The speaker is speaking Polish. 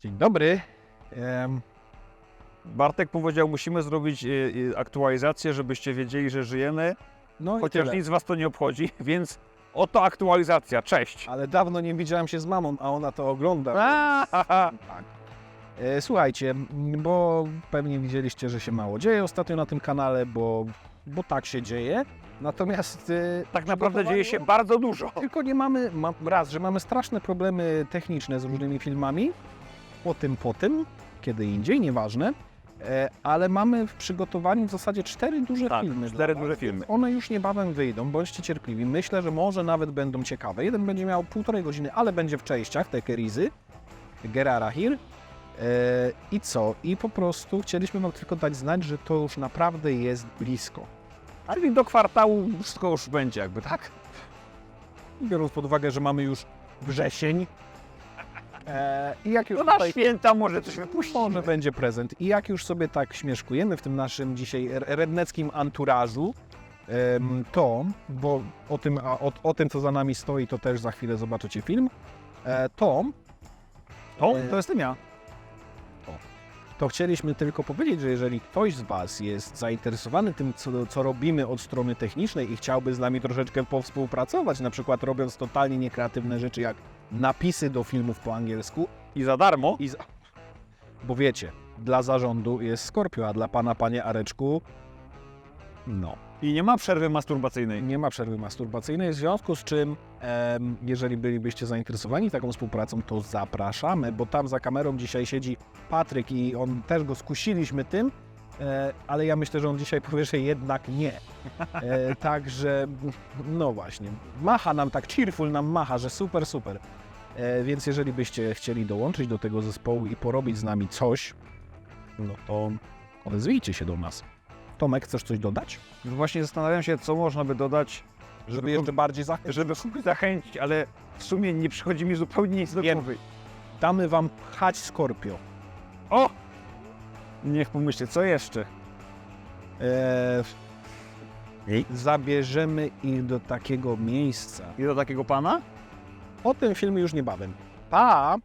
Dzień dobry. Bartek powiedział, musimy zrobić y, y, aktualizację, żebyście wiedzieli, że żyjemy, no i chociaż tyle. nic was to nie obchodzi, więc oto aktualizacja. Cześć. Ale dawno nie widziałem się z mamą, a ona to ogląda. A, ha. Tak. E, słuchajcie, bo pewnie widzieliście, że się mało dzieje ostatnio na tym kanale, bo, bo tak się dzieje. Natomiast e, Tak naprawdę dzieje się bardzo dużo. Tylko nie mamy, ma, raz, że mamy straszne problemy techniczne z różnymi filmami, po tym, po tym, kiedy indziej, nieważne, e, ale mamy w przygotowaniu w zasadzie cztery duże Tak, filmy. cztery duże filmy. One już niebawem wyjdą, bądźcie cierpliwi. Myślę, że może nawet będą ciekawe. Jeden będzie miał półtorej godziny, ale będzie w częściach, te Kerizy, Gerara Hir. E, I co? I po prostu chcieliśmy Wam tylko dać znać, że to już naprawdę jest blisko. Ale do kwartału wszystko już będzie jakby, tak? biorąc pod uwagę, że mamy już wrzesień. E, I jak już To na tutaj święta może coś wypuścimy. może będzie prezent. I jak już sobie tak śmieszkujemy w tym naszym dzisiaj redneckim anturażu, em, to, bo o tym, a, o, o tym, co za nami stoi, to też za chwilę zobaczycie film, e, to, O, to jestem ja. to chcieliśmy tylko powiedzieć, że jeżeli ktoś z Was jest zainteresowany tym, co, co robimy od strony technicznej i chciałby z nami troszeczkę powspółpracować, na przykład robiąc totalnie niekreatywne rzeczy jak napisy do filmów po angielsku, I za darmo. I za... Bo wiecie, dla zarządu jest Skorpio, a dla pana, panie Areczku, no, I nie ma przerwy masturbacyjnej. nie ma przerwy masturbacyjnej, w związku z czym, em, jeżeli bylibyście zainteresowani taką współpracą, to zapraszamy, bo tam za kamerą dzisiaj siedzi Patryk i on też go skusiliśmy tym, ale ja myślę, że on dzisiaj powie, że jednak nie. E, także, no właśnie, macha nam tak, cheerful nam macha, że super, super. E, więc jeżeli byście chcieli dołączyć do tego zespołu i porobić z nami coś, no to odezwijcie się do nas. Tomek, chcesz coś dodać? Właśnie zastanawiam się, co można by dodać, Żeby jeszcze bardziej zachęcić. żeby zachęcić, ale w sumie nie przychodzi mi zupełnie nic do głowy. Damy wam pchać Skorpio. O! Niech pomyślę, co jeszcze? E, zabierzemy ich do takiego miejsca. I do takiego pana? O tym filmie już niebawem. Pa!